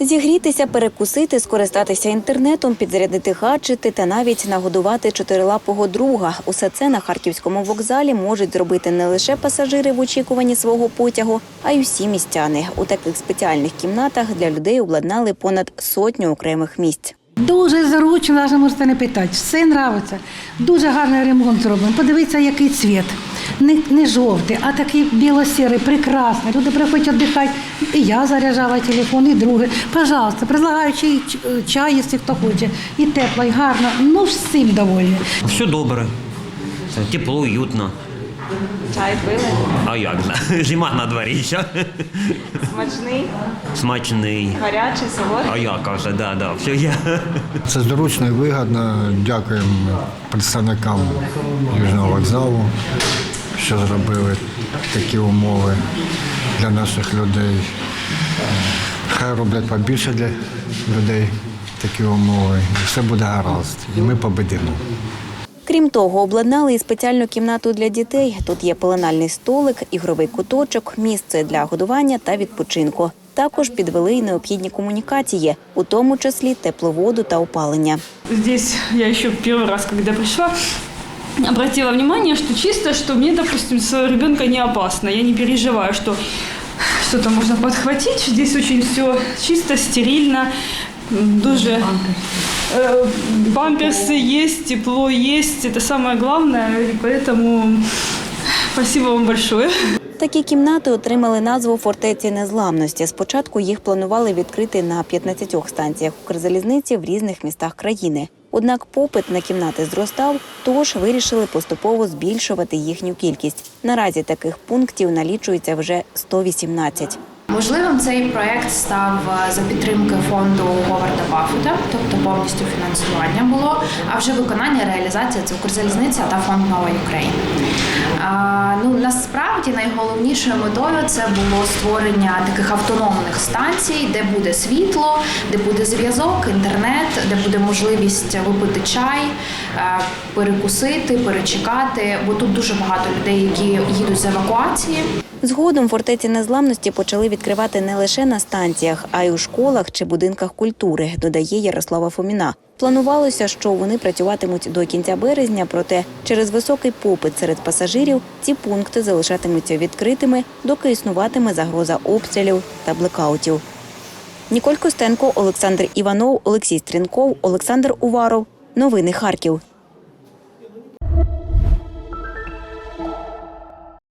Зігрітися, перекусити, скористатися інтернетом, підзарядити гаджети та навіть нагодувати чотирилапого друга. Усе це на харківському вокзалі можуть зробити не лише пасажири в очікуванні свого потягу, а й усі містяни. У таких спеціальних кімнатах для людей обладнали понад сотню окремих місць. Дуже зручно, навіть можете не питати. Все нравиться. Дуже гарний ремонт зроблений. Подивіться, який цвіт. Не, не жовтий, а такий білосірий, прекрасний. Люди приходять віддихати. І я заряджала телефон, і друге. Пожалуйста, предлагаю чай, чай, якщо хто хоче. І тепло, і гарно. Ну, всім доволі. Все добре. Тепло, уютно. Чай пили, А як же? Зима на дворі ще. смачний, Смачний. гарячий, солодкий. А як вже, да, да, все є. Це зручно і вигідно. Дякуємо представникам Южного вокзалу, що зробили такі умови для наших людей. Хай роблять побільше для людей такі умови. І все буде гаразд. І ми победимо. Крім того, обладнали і спеціальну кімнату для дітей. Тут є пеленальний столик, ігровий куточок, місце для годування та відпочинку. Також підвели й необхідні комунікації, у тому числі тепловоду та опалення. Здесь я еще первый раз, когда пришла, обратила внимание, что чисто, что мне, допустим, своего ребенка не опасно. Я не переживаю, что что-то можно подхватить. Здесь очень все чисто, стерильно. м, Дуже э, памперсы есть, тепло есть. Это самое главное. И поэтому спасибо вам большое. Такі кімнати отримали назву фортеці незламності. Спочатку їх планували відкрити на 15 станціях Укрзалізниці в різних містах країни. Однак попит на кімнати зростав, тож вирішили поступово збільшувати їхню кількість. Наразі таких пунктів налічується вже 118. Можливим цей проект став е, за підтримки фонду Говарда Баффета, тобто повністю фінансування було, а вже виконання реалізація це Укрзалізниця та фонд Нової України. А, ну насправді найголовнішою метою це було створення таких автономних станцій, де буде світло, де буде зв'язок, інтернет, де буде можливість випити чай, е, перекусити, перечекати, бо тут дуже багато людей, які їдуть з евакуації. Згодом фортеці незламності почали відкривати не лише на станціях, а й у школах чи будинках культури, додає Ярослава Фоміна. Планувалося, що вони працюватимуть до кінця березня, проте через високий попит серед пасажирів ці пункти залишатимуться відкритими, доки існуватиме загроза обстрілів та блекаутів. Ніколь Костенко, Олександр Іванов, Олексій Стрінков, Олександр Уваров. Новини Харків.